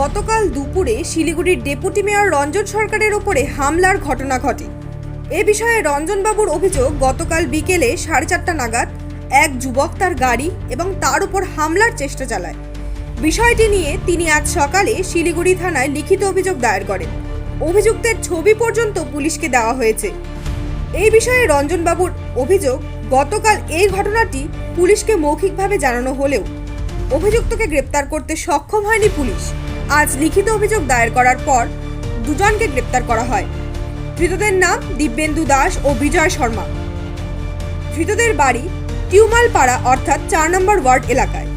গতকাল দুপুরে শিলিগুড়ির ডেপুটি মেয়র রঞ্জন সরকারের ওপরে হামলার ঘটনা ঘটে। এ বিষয়ে রঞ্জনবাবুর অভিযোগ, গতকাল বিকেলে সাড়ে চারটা নাগাদ এক যুবক তার গাড়ি এবং তার উপর হামলার চেষ্টা চালায়। বিষয়টি নিয়ে তিনি আজ সকালে শিলিগুড়ি থানায় লিখিত অভিযোগ দায়ের করেন। অভিযুক্তের ছবি পর্যন্ত পুলিশকে দেওয়া হয়েছে। এই বিষয়ে রঞ্জনবাবুর অভিযোগ, গতকাল এই ঘটনাটি পুলিশকে মৌখিকভাবে জানানো হলেও অভিযুক্তকে গ্রেপ্তার করতে সক্ষম হয়নি পুলিশ। আজ লিখিত অভিযোগ দায়ের করার পর দুজনকে গ্রেপ্তার করা হয়। ধৃতদের নাম দিব্যেন্দু দাস ও বিজয় শর্মা। ধৃতদের বাড়ি টিউমালপাড়া অর্থাৎ চার নম্বর ওয়ার্ড এলাকায়।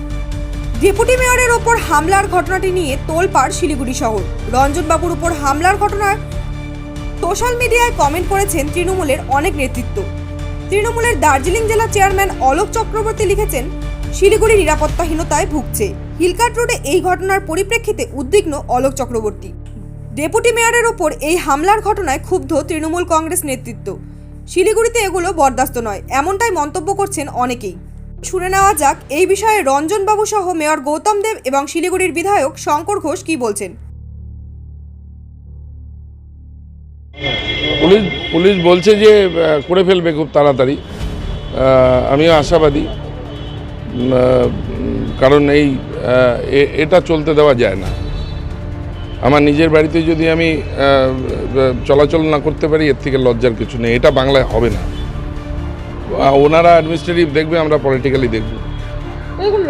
ডেপুটি মেয়রের ওপর হামলার ঘটনাটি নিয়ে তোলপাড় শিলিগুড়ি শহর। রঞ্জনবাবুর উপর হামলার ঘটনার সোশ্যাল মিডিয়ায় কমেন্ট করেছেন তৃণমূলের অনেক নেতৃত্ব। তৃণমূলের দার্জিলিং জেলা চেয়ারম্যান অলোক চক্রবর্তী লিখেছেন, শিলিগুড়ি নিরাপত্তাহীনতায় ভুগছে। হিলকাট রোডে এই ঘটনার পরিপ্রেক্ষিতে উদ্বিগ্ন অলোক চক্রবর্তী। ডেপুটি মেয়রের ওপর এই হামলার ঘটনায় ক্ষুব্ধ তৃণমূল কংগ্রেস নেতৃত্ব। শিলিগুড়িতে এগুলো বরদাস্ত নয়, এমনটাই মন্তব্য করছেন অনেকেই। শুনে নেওয়া যাক, এই বিষয়ে রঞ্জনবাবু সহ মেয়র গৌতম দেব এবং শিলিগুড়ির বিধায়ক শঙ্কর ঘোষ কি বলছেন। পুলিশ পুলিশ বলছে যে করে ফেলবে খুব তাড়াতাড়ি। আমিও আশাবাদী। কারণ এই এটা চলতে দেওয়া যায় না। আমার নিজের বাড়িতে যদি আমি চলাচল না করতে পারি এর থেকে লজ্জার কিছু নেই। এটা বাংলায় হবে না। ওনারা অ্যাডমিনিস্ট্রেটিভ দেখবে আমরা পলিটিক্যালি দেখব।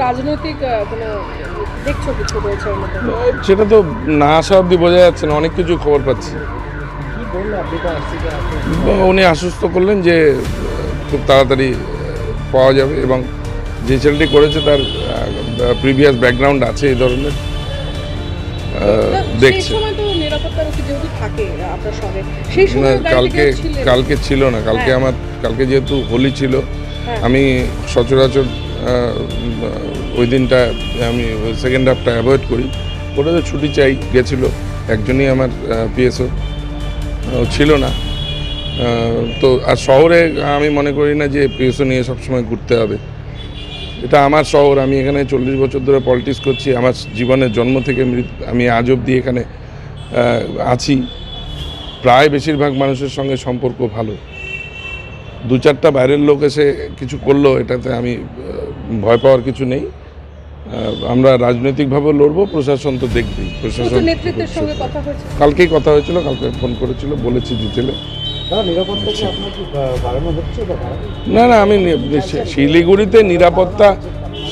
রাজনৈতিক সেটা তো না আসা অবধি বোঝা যাচ্ছে না। অনেক কিছু খবর পাচ্ছি। উনি আশ্বস্ত করলেন যে খুব তাড়াতাড়ি পাওয়া যাবে এবং যে ছেলেটি করেছে তার প্রিভিয়াস ব্যাকগ্রাউন্ড আছে এই ধরনের। দেখছে। কালকে কালকে ছিল না কালকে হ্যাঁ। আমার কালকে যেহেতু হোলি ছিল হ্যাঁ। আমি সচরাচর ওই দিনটা আমি সেকেন্ড হাফটা অ্যাভয়েড করি। ওটা তো ছুটি চাই গেছিল। একজনই আমার পিএসও ছিল না। তো আর শহরে আমি মনে করি না যে পিএসও নিয়ে সবসময় ঘুরতে হবে। এটা আমার শহর আমি এখানে চল্লিশ বছর ধরে পলিটিক্স করছি আমার জীবনের জন্ম থেকে আমি আজ অবধি এখানে আছি। প্রায় বেশিরভাগ মানুষের সঙ্গে সম্পর্ক ভালো। দু চারটা বাইরের লোক এসে কিছু করল এটাতে আমি ভয় পাওয়ার কিছু নেই। আমরা রাজনৈতিকভাবে লড়বো প্রশাসন তো দেখবেই। প্রশাসন কালকেই কথা হয়েছিল কালকে ফোন করেছিল বলেছি ডিটেলে। না না, আমি শিলিগুড়িতে নিরাপত্তা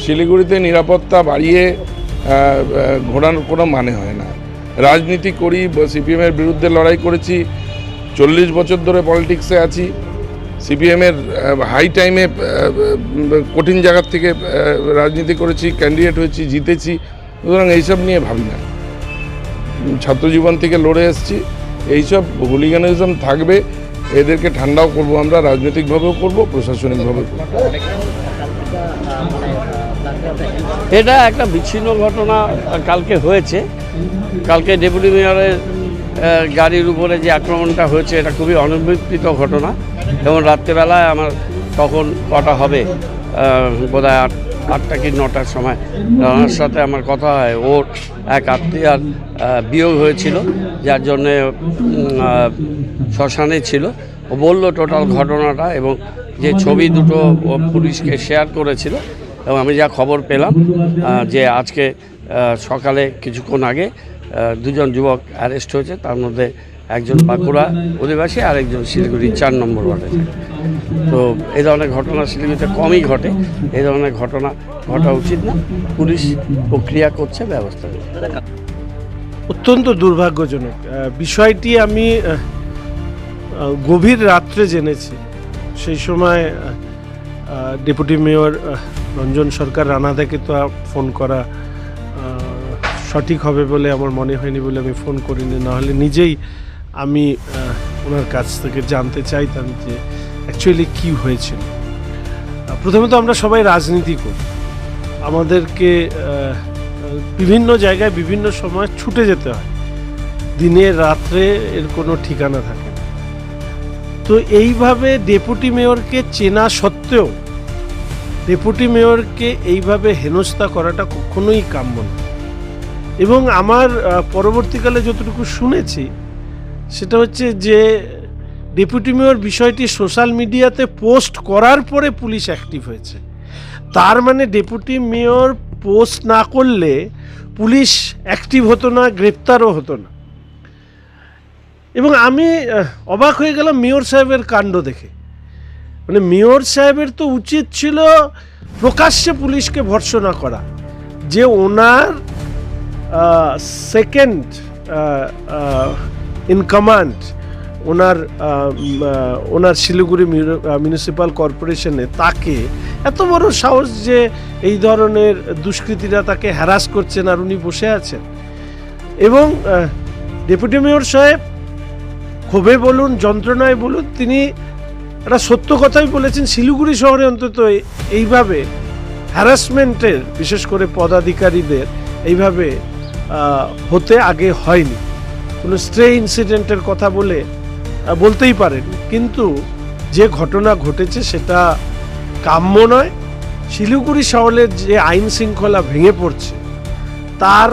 শিলিগুড়িতে নিরাপত্তা বাড়িয়ে ঘোরানোর কোনো মানে হয় না। রাজনীতি করি সিপিএমের বিরুদ্ধে লড়াই করেছি, চল্লিশ বছর ধরে পলিটিক্সে আছি। সিপিএমের হাই টাইমে কঠিন জায়গার থেকে রাজনীতি করেছি ক্যান্ডিডেট হয়েছি, জিতেছি। সুতরাং এইসব নিয়ে ভাবি না। ছাত্রজীবন থেকে লড়ে এসেছি। এইসব হুলিগানিজম থাকবে। এদেরকে ঠান্ডাও করব আমরা, রাজনৈতিকভাবেও করব, প্রশাসনিকভাবেও এটা একটা বিচ্ছিন্ন ঘটনা কালকে হয়েছে। কালকে ডেপুটি মেয়রের গাড়ির উপরে যে আক্রমণটা হয়েছে, এটা খুবই অনভিপ্রিত ঘটনা। এবং রাত্রেবেলায় আমার তখন কটা হবে বোধ হয় আটটা কি নটার সময়। ওনার সাথে আমার কথা হয় ওর এক আত্মীয়ার বিয়োগ হয়েছিল, যার জন্যে শ্মশানে ছিল। ও বলল টোটাল ঘটনাটা এবং যে ছবি দুটো পুলিশকে শেয়ার করেছিল এবং আমি যা খবর পেলাম যে আজকে সকালে কিছুক্ষণ আগে দুজন যুবক অ্যারেস্ট হয়েছে, তার মধ্যে একজন বাঁকুড়া অধিবাসী আর একজন শিলিগুড়ি চার নম্বর ওয়ার্ডে থাকে। তো এই ধরনের ঘটনা শিলিগুড়িতে কমই ঘটে। এই ধরনের ঘটনা ঘটা উচিত না। পুলিশ প্রক্রিয়া করছে, ব্যবস্থা অত্যন্ত দুর্ভাগ্যজনক। বিষয়টি আমি গভীর রাত্রে জেনেছি। সেই সময় ডেপুটি মেয়র রঞ্জন সরকার রানা থেকে তো ফোন করা সঠিক হবে বলে আমার মনে হয়নি বলে আমি ফোন করিনি। নাহলে নিজেই আমি ওনার কাছ থেকে জানতে চাইতাম যে অ্যাকচুয়ালি কি হয়েছিল। আহ, প্রথমত আমরা সবাই রাজনীতি করি। আমাদেরকে বিভিন্ন জায়গায় বিভিন্ন সময় ছুটে যেতে হয়। দিনে রাত্রে এর কোনো ঠিকানা থাকে তো এইভাবে ডেপুটি মেয়রকে চেনা সত্ত্বেও ডেপুটি মেয়রকে এইভাবে হেনস্থা করাটা কখনোই কাম্য না। এবং আমার পরবর্তীকালে যতটুকু শুনেছি সেটা হচ্ছে যে ডেপুটি মেয়র বিষয়টি সোশ্যাল মিডিয়াতে পোস্ট করার পরে পুলিশ অ্যাক্টিভ হয়েছে। তার মানে ডেপুটি মেয়র পোস্ট না করলে পুলিশ অ্যাক্টিভ হতো না, গ্রেপ্তারও হতো না। এবং আমি অবাক হয়ে গেলাম মেয়র সাহেবের কাণ্ড দেখে। মানে মেয়র সাহেবের তো উচিত ছিল প্রকাশ্যে পুলিশকে ভর্সনা করা, যে ওনার সেকেন্ড ইন কমান্ড ওনার ওনার শিলিগুড়ি মিউনিসিপ্যাল কর্পোরেশনে তাকে এত বড় সাহস যে এই ধরনের দুষ্কৃতীরা তাকে হ্যারাস করছেন আর উনি বসে আছেন। এবং ডেপুটি মেয়র সাহেব ক্ষোভে বলুন, যন্ত্রণায় বলুন, তিনি একটা সত্য কথাই বলেছেন, শিলিগুড়ি শহরে অন্তত এইভাবে হ্যারাসমেন্টের বিশেষ করে পদাধিকারীদের, এইভাবে হতে আগে হয়নি। কোনো স্ট্রে ইনসিডেন্টের কথা বলে বলতেই পারেন। কিন্তু যে ঘটনা ঘটেছে সেটা কাম্য নয়। শিলিগুড়ি শহরের যে আইন শৃঙ্খলা ভেঙে পড়ছে, তার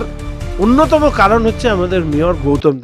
অন্যতম কারণ হচ্ছে আমাদের মেয়র গৌতম